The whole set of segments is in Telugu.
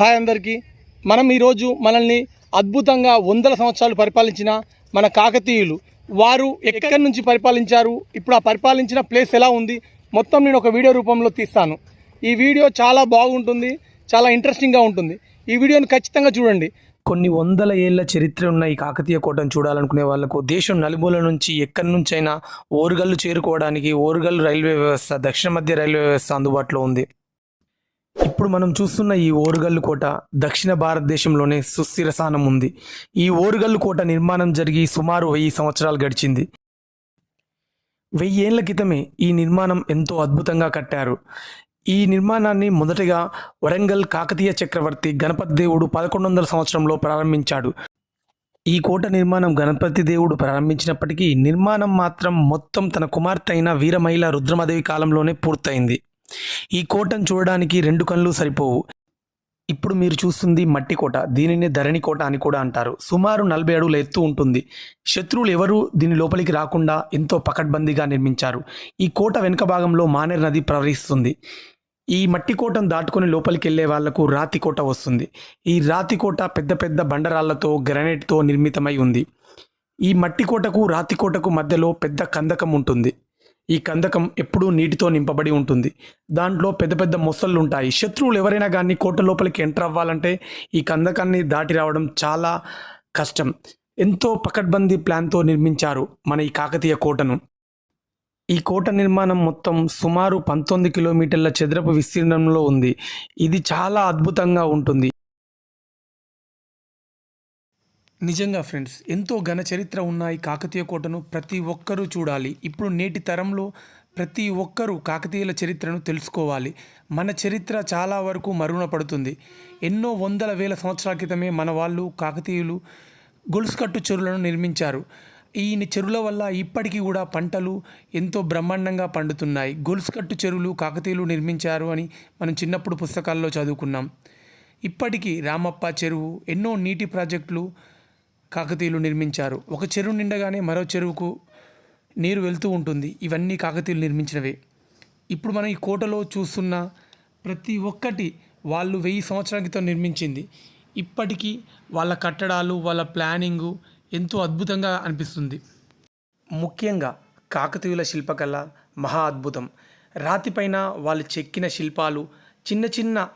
హాయ్ అందరికీ. మనం ఈరోజు మనల్ని అద్భుతంగా వందల సంవత్సరాలు పరిపాలించిన మన కాకతీయులు. వారు ఎక్కడి నుంచి పరిపాలించారు? ఇప్పుడు ఆ పరిపాలించిన ప్లేస్ ఎలా ఉంది? మొత్తం నేను ఒక వీడియో రూపంలో తీస్తాను. ఈ వీడియో చాలా బాగుంటుంది చాలా ఇంట్రెస్టింగ్గా ఉంటుంది. ఈ వీడియోని ఖచ్చితంగా చూడండి. కొన్ని వందల ఏళ్ళ చరిత్ర ఉన్న ఈ కాకతీయ కోటను చూడాలనుకునే వాళ్ళకు దేశం నలుమూల నుంచి ఎక్కడి నుంచైనా ఓరుగల్లు చేరుకోవడానికి ఓరుగల్లు రైల్వే వ్యవస్థ దక్షిణ మధ్య రైల్వే వ్యవస్థ అందుబాటులో ఉంది. ఇప్పుడు మనం చూస్తున్న ఈ ఓరుగల్లు కోట దక్షిణ భారతదేశంలోనే సుస్థిర స్థానం ఉంది. ఈ ఓరుగల్లు కోట నిర్మాణం జరిగి సుమారు వెయ్యి సంవత్సరాలు గడిచింది. వెయ్యేళ్ళ క్రితమే ఈ నిర్మాణం ఎంతో అద్భుతంగా కట్టారు. ఈ నిర్మాణాన్ని మొదటగా వరంగల్ కాకతీయ చక్రవర్తి గణపతి దేవుడు పదకొండు వందల సంవత్సరంలో ప్రారంభించాడు. ఈ కోట నిర్మాణం గణపతి దేవుడు ప్రారంభించినప్పటికీ నిర్మాణం మాత్రం మొత్తం తన కుమార్తె అయిన వీరమహిళ రుద్రమదేవి కాలంలోనే పూర్తయింది. ఈ కోటను చూడడానికి రెండు కళ్ళు సరిపోవు. ఇప్పుడు మీరు చూస్తుంది మట్టి కోట. దీనిని ధరణి కోట అని కూడా అంటారు. సుమారు నలభై అడుగుల ఎత్తు ఉంటుంది. శత్రువులు ఎవరూ దీని లోపలికి రాకుండా ఎంతో పకడ్బందీగా నిర్మించారు. ఈ కోట వెనుక భాగంలో మానేర్ నది ప్రవహిస్తుంది. ఈ మట్టి కోటను దాటుకొని లోపలికి వెళ్ళే వాళ్ళకు రాతి కోట వస్తుంది. ఈ రాతి కోట పెద్ద పెద్ద బండరాళ్ళతో గ్రనైట్తో నిర్మితమై ఉంది. ఈ మట్టి కోటకు రాతి కోటకు మధ్యలో పెద్ద కందకం ఉంటుంది. ఈ కందకం ఎప్పుడూ నీటితో నింపబడి ఉంటుంది. దాంట్లో పెద్ద పెద్ద మొసళ్ళు ఉంటాయి శత్రువులు ఎవరైనా కానీ కోట లోపలికి ఎంటర్ అవ్వాలంటే ఈ కందకాన్ని దాటి రావడం చాలా కష్టం. ఎంతో పకడ్బందీ ప్లాన్తో నిర్మించారు మన ఈ కాకతీయ కోటను. ఈ కోట నిర్మాణం మొత్తం సుమారు పంతొమ్మిది కిలోమీటర్ల చదరపు విస్తీర్ణంలో ఉంది. ఇది చాలా అద్భుతంగా ఉంటుంది. నిజంగా ఫ్రెండ్స్ ఎంతో ఘన చరిత్ర ఉన్నాయి కాకతీయ కోటను ప్రతి ఒక్కరూ చూడాలి. ఇప్పుడు నేటి తరంలో ప్రతి ఒక్కరూ కాకతీయుల చరిత్రను తెలుసుకోవాలి. మన చరిత్ర చాలా వరకు మరుగున పడుతుంది. ఎన్నో వందల వేల సంవత్సరాల క్రితమే మన వాళ్ళు కాకతీయులు గొలుసుకట్టు చెరువులను నిర్మించారు. ఈ చెరువుల వల్ల ఇప్పటికీ కూడా పంటలు ఎంతో బ్రహ్మాండంగా పండుతున్నాయి. గొలుసుకట్టు చెరువులు కాకతీయులు నిర్మించారు అని మనం చిన్నప్పుడు పుస్తకాల్లో చదువుకున్నాం. ఇప్పటికీ రామప్ప చెరువు ఎన్నో నీటి ప్రాజెక్టులు కాకతీయులు నిర్మించారు. ఒక చెరువు నిండగానే మరో చెరువుకు నీరు వెళ్తూ ఉంటుంది. ఇవన్నీ కాకతీయులు నిర్మించినవే. ఇప్పుడు మనం ఈ కోటలో చూస్తున్న ప్రతి ఒక్కటి వాళ్ళు వెయ్యి సంవత్సరాల క్రితం నిర్మించింది. ఇప్పటికీ వాళ్ళ కట్టడాలు వాళ్ళ ప్లానింగు ఎంతో అద్భుతంగా అనిపిస్తుంది. ముఖ్యంగా కాకతీయుల శిల్పకళ మహా అద్భుతం. రాతిపైన వాళ్ళు చెక్కిన శిల్పాలు చిన్న చిన్న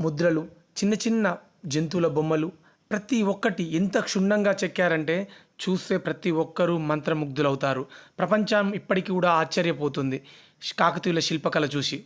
ముద్రలు చిన్న చిన్న జంతువుల బొమ్మలు ప్రతి ఒక్కటి ఎంత క్షుణ్ణంగా చెక్కారంటే చూస్తే ప్రతి ఒక్కరూ మంత్రముగ్ధులవుతారు. ప్రపంచం ఇప్పటికీ కూడా ఆశ్చర్యపోతుంది. కాకతీయుల శిల్పకళ చూసి.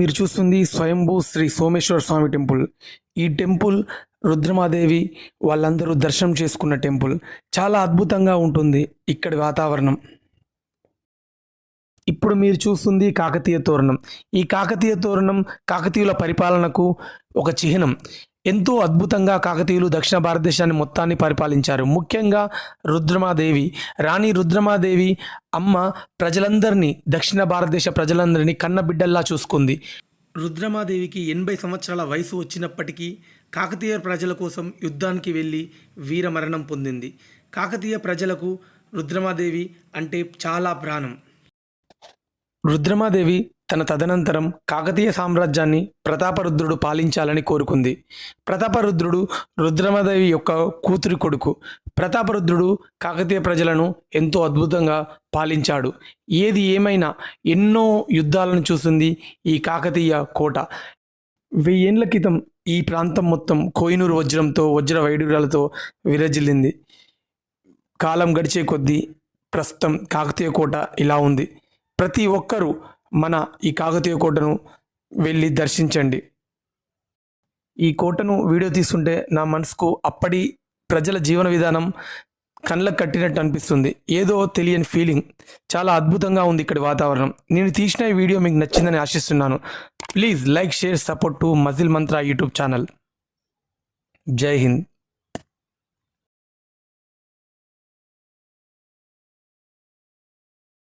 మీరు చూస్తుంది స్వయంభూ శ్రీ సోమేశ్వర స్వామి టెంపుల్. ఈ టెంపుల్ రుద్రమాదేవి వాళ్ళందరూ దర్శనం చేసుకున్న టెంపుల్. చాలా అద్భుతంగా ఉంటుంది ఇక్కడి వాతావరణం. ఇప్పుడు మీరు చూస్తుంది కాకతీయ తోరణం. ఈ కాకతీయ తోరణం కాకతీయుల పరిపాలనకు ఒక చిహ్నం. ఎంతో అద్భుతంగా కాకతీయులు దక్షిణ భారతదేశాన్ని మొత్తాన్ని పరిపాలించారు. ముఖ్యంగా రుద్రమాదేవి రాణి రుద్రమాదేవి అమ్మ ప్రజలందరినీ దక్షిణ భారతదేశ ప్రజలందరినీ కన్నబిడ్డల్లా చూసుకుంది. రుద్రమాదేవికి ఎనభై సంవత్సరాల వయసు వచ్చినప్పటికీ కాకతీయ ప్రజల కోసం యుద్ధానికి వెళ్ళి వీరమరణం పొందింది. కాకతీయ ప్రజలకు రుద్రమాదేవి అంటే చాలా ప్రాణం. రుద్రమాదేవి తన తదనంతరం కాకతీయ సామ్రాజ్యాన్ని ప్రతాపరుద్రుడు పాలించాలని కోరుకుంది. ప్రతాపరుద్రుడు రుద్రమదేవి యొక్క కూతురి కొడుకు. ప్రతాపరుద్రుడు కాకతీయ ప్రజలను ఎంతో అద్భుతంగా పాలించాడు. ఏది ఏమైనా ఎన్నో యుద్ధాలను చూసింది ఈ కాకతీయ కోట. వెయ్యేండ్ల క్రితం ఈ ప్రాంతం మొత్తం కోయినూరు వజ్రంతో వజ్ర వైడూర్యాలతో విరజిల్లింది. కాలం గడిచే కొద్దీ ప్రస్తుతం కాకతీయ కోట ఇలా ఉంది. ప్రతి ఒక్కరూ మన ఈ కాకతీయ కోటను వెళ్ళి దర్శించండి. ఈ కోటను వీడియో తీస్తుంటే నా మనసుకు అప్పటి ప్రజల జీవన విధానం కళ్ళకు కట్టినట్టు అనిపిస్తుంది. ఏదో తెలియని ఫీలింగ్ చాలా అద్భుతంగా ఉంది ఇక్కడి వాతావరణం. నేను తీసిన ఈ వీడియో మీకు నచ్చిందని ఆశిస్తున్నాను. Please like share support to muscle mantra YouTube channel Jai Hind.